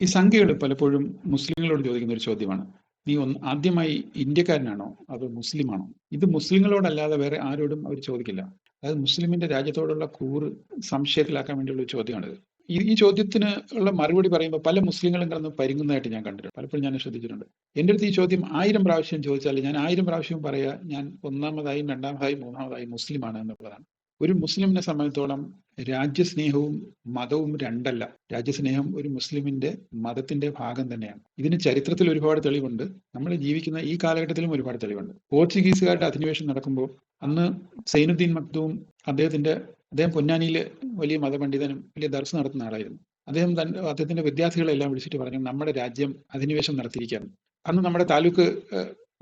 ഈ സംഖ്യകൾ പലപ്പോഴും മുസ്ലിങ്ങളോട് ചോദിക്കുന്ന ഒരു ചോദ്യമാണ്. നീ ഒന്ന് ആദ്യമായി ഇന്ത്യക്കാരനാണോ അതോ മുസ്ലിമാണോ? ഇത് മുസ്ലിങ്ങളോടല്ലാതെ വേറെ ആരോടും അവർ ചോദിക്കില്ല. അതായത് മുസ്ലിമിന്റെ രാജ്യത്തോടുള്ള കൂറ് സംശയത്തിലാക്കാൻ വേണ്ടിയുള്ള ചോദ്യമാണിത്. ഈ ഈ ചോദ്യത്തിന് ഉള്ള മറുപടി പറയുമ്പോൾ പല മുസ്ലിങ്ങളും കിടന്ന് പരിങ്ങുന്നതായിട്ട് ഞാൻ കണ്ടിട്ടുണ്ട്. പലപ്പോഴും ഞാൻ ശ്രദ്ധിച്ചിട്ടുണ്ട്. എന്റെ അടുത്ത് ഈ ചോദ്യം ആയിരം പ്രാവശ്യം ചോദിച്ചാൽ ഞാൻ ആയിരം പ്രാവശ്യം പറയാ ഞാൻ ഒന്നാമതായും രണ്ടാമതായും മൂന്നാമതായും മുസ്ലിമാണ് എന്നുള്ളതാണ്. ഒരു മുസ്ലിമിനെ സംബന്ധിച്ചോളം രാജ്യസ്നേഹവും മതവും രണ്ടല്ല. രാജ്യസ്നേഹം ഒരു മുസ്ലിമിന്റെ മതത്തിന്റെ ഭാഗം തന്നെയാണ്. ഇതിന് ചരിത്രത്തിൽ ഒരുപാട് തെളിവുണ്ട്. നമ്മൾ ജീവിക്കുന്ന ഈ കാലഘട്ടത്തിലും ഒരുപാട് തെളിവുണ്ട്. പോർച്ചുഗീസുകാരുടെ അധിനിവേശം നടക്കുമ്പോൾ അന്ന് സൈനുദ്ദീൻ മക്തവും അദ്ദേഹത്തിന്റെ അദ്ദേഹം പൊന്നാനിയിലെ വലിയ മതപണ്ഡിതനും വലിയ ദർസ് നടത്തുന്ന ആളായിരുന്നു. അദ്ദേഹം തന്റെ അദ്ദേഹത്തിന്റെ വിദ്യാർത്ഥികളെല്ലാം വിളിച്ചിട്ട് പറഞ്ഞു നമ്മുടെ രാജ്യം അധിനിവേശം നടത്തിയിരിക്കുകയാണ്. അന്ന് നമ്മുടെ താലൂക്ക്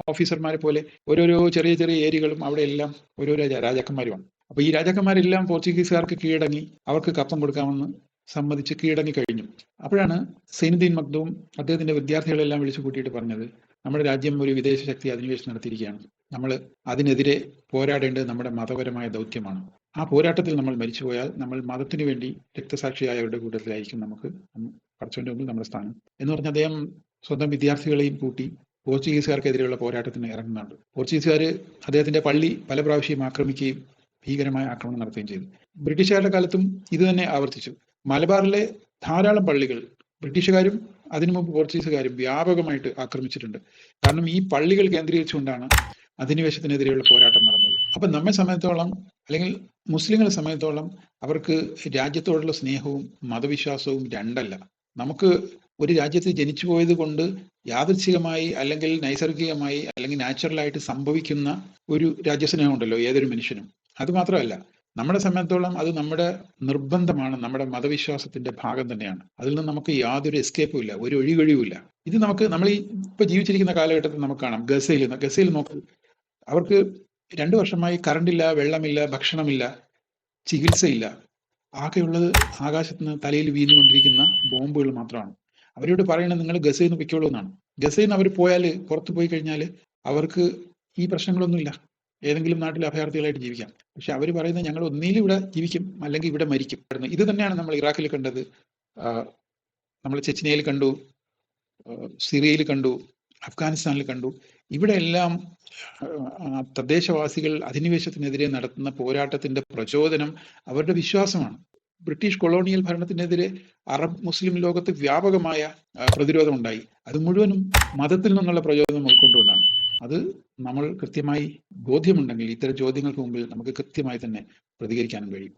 ഓഫീസർമാരെ പോലെ ഓരോരോ ചെറിയ ചെറിയ ഏരിയകളും അവിടെ എല്ലാം ഓരോരോ രാജാക്കന്മാരുമാണ്. അപ്പൊ ഈ രാജാക്കന്മാരെല്ലാം പോർച്ചുഗീസുകാർക്ക് കീഴടങ്ങി അവർക്ക് കപ്പം കൊടുക്കാമെന്ന് സമ്മതിച്ച് കീഴടങ്ങി കഴിഞ്ഞു. അപ്പോഴാണ് സൈനുദ്ദീൻ മക്ദൂം അദ്ദേഹത്തിന്റെ വിദ്യാർത്ഥികളെല്ലാം വിളിച്ചു കൂട്ടിയിട്ട് പറഞ്ഞത് നമ്മുടെ രാജ്യം ഒരു വിദേശ ശക്തി അധിനിവേശം നടത്തിയിരിക്കുകയാണ്. നമ്മൾ അതിനെതിരെ പോരാടേണ്ടത് നമ്മുടെ മതപരമായ ദൗത്യമാണ്. ആ പോരാട്ടത്തിൽ നമ്മൾ മരിച്ചുപോയാൽ നമ്മൾ മതത്തിനു വേണ്ടി രക്തസാക്ഷിയായവരുടെ കൂട്ടത്തിലായിരിക്കും നമുക്ക് പഠിച്ചുകൊണ്ട് മുമ്പിൽ നമ്മുടെ സ്ഥാനം. എന്ന് പറഞ്ഞ അദ്ദേഹം സ്വന്തം വിദ്യാർത്ഥികളെയും കൂട്ടി പോർച്ചുഗീസുകാർക്കെതിരെയുള്ള പോരാട്ടത്തിന് ഇറങ്ങുന്നുണ്ട്. പോർച്ചുഗീസുകാർ അദ്ദേഹത്തിന്റെ പള്ളി പല പ്രാവശ്യം ആക്രമിക്കുകയും ഭീകരമായ ആക്രമണം നടത്തുകയും ചെയ്തു. ബ്രിട്ടീഷുകാരുടെ കാലത്തും ഇത് തന്നെ ആവർത്തിച്ചു. മലബാറിലെ ധാരാളം പള്ളികൾ ബ്രിട്ടീഷുകാരും അതിനു മുമ്പ് പോർച്ചുഗീസുകാരും വ്യാപകമായിട്ട് ആക്രമിച്ചിട്ടുണ്ട്. കാരണം ഈ പള്ളികൾ കേന്ദ്രീകരിച്ചുകൊണ്ടാണ് അധിനിവേശത്തിനെതിരെയുള്ള പോരാട്ടം നടന്നത്. അപ്പൊ നമ്മെ സമയത്തോളം അല്ലെങ്കിൽ മുസ്ലിങ്ങളെ സമയത്തോളം അവർക്ക് രാജ്യത്തോടുള്ള സ്നേഹവും മതവിശ്വാസവും രണ്ടല്ല. നമുക്ക് ഒരു രാജ്യത്ത് ജനിച്ചു പോയത് കൊണ്ട് യാദൃച്ഛികമായി അല്ലെങ്കിൽ നൈസർഗികമായി അല്ലെങ്കിൽ നാച്ചുറലായിട്ട് സംഭവിക്കുന്ന ഒരു രാജ്യസ്നേഹമുണ്ടല്ലോ ഏതൊരു മനുഷ്യനും. അത് മാത്രമല്ല നമ്മളെ സംബന്ധിച്ചോളം അത് നമ്മുടെ നിർബന്ധമാണ് നമ്മുടെ മതവിശ്വാസത്തിന്റെ ഭാഗം തന്നെയാണ്. അതിൽ നിന്ന് നമുക്ക് യാതൊരു എസ്കേപ്പും ഇല്ല ഒരു ഒഴികഴിവുമില്ല ഇത് നമുക്ക് നമ്മൾ ഈ ഇപ്പൊ ജീവിച്ചിരിക്കുന്ന കാലഘട്ടത്തിൽ നമുക്ക് കാണാം ഗസയിൽ ഗസയിൽ നോക്ക് അവർക്ക് രണ്ടു വർഷമായി കറണ്ടില്ല വെള്ളമില്ല ഭക്ഷണമില്ല ചികിത്സയില്ല. ആകെയുള്ളത് ആകാശത്ത് നിന്ന് തലയിൽ വീണുകൊണ്ടിരിക്കുന്ന ബോംബുകൾ മാത്രമാണ്. അവരോട് പറയണത് നിങ്ങൾ ഗസയിൽ നിന്ന് പൊയ്ക്കോളൂ എന്നാണ്. ഗസയിൽ നിന്ന് അവർ പോയാൽ പുറത്തു പോയി കഴിഞ്ഞാൽ അവർക്ക് ഈ പ്രശ്നങ്ങളൊന്നുമില്ല. ഏതെങ്കിലും നാട്ടിൽ അഭയാർത്ഥികളായിട്ട് ജീവിക്കാം. പക്ഷെ അവർ പറയുന്നത് ഞങ്ങൾ ഒന്നിലും ഇവിടെ ജീവിക്കും അല്ലെങ്കിൽ ഇവിടെ മരിക്കും. ഇത് തന്നെയാണ് നമ്മൾ ഇറാഖിൽ കണ്ടത്. നമ്മൾ ചെച്ചിനയിൽ കണ്ടു സിറിയയിൽ കണ്ടു അഫ്ഗാനിസ്ഥാനിൽ കണ്ടു. ഇവിടെ എല്ലാം തദ്ദേശവാസികൾ അധിനിവേശത്തിനെതിരെ നടത്തുന്ന പോരാട്ടത്തിന്റെ പ്രചോദനം അവരുടെ വിശ്വാസമാണ്. ബ്രിട്ടീഷ് കൊളോണിയൽ ഭരണത്തിനെതിരെ അറബ് മുസ്ലിം ലോകത്ത് വ്യാപകമായ പ്രതിരോധം ഉണ്ടായി അത് മുഴുവനും മതത്തിൽ നിന്നുള്ള പ്രചോദനം ഉൾക്കൊണ്ടുകൊണ്ടാണ്. അത് നമ്മൾ കൃത്യമായി ബോധ്യമുണ്ടെങ്കിൽ ഇത്തരം ചോദ്യങ്ങൾക്ക് മുമ്പിൽ നമുക്ക് കൃത്യമായി തന്നെ പ്രതികരിക്കാനും കഴിയും.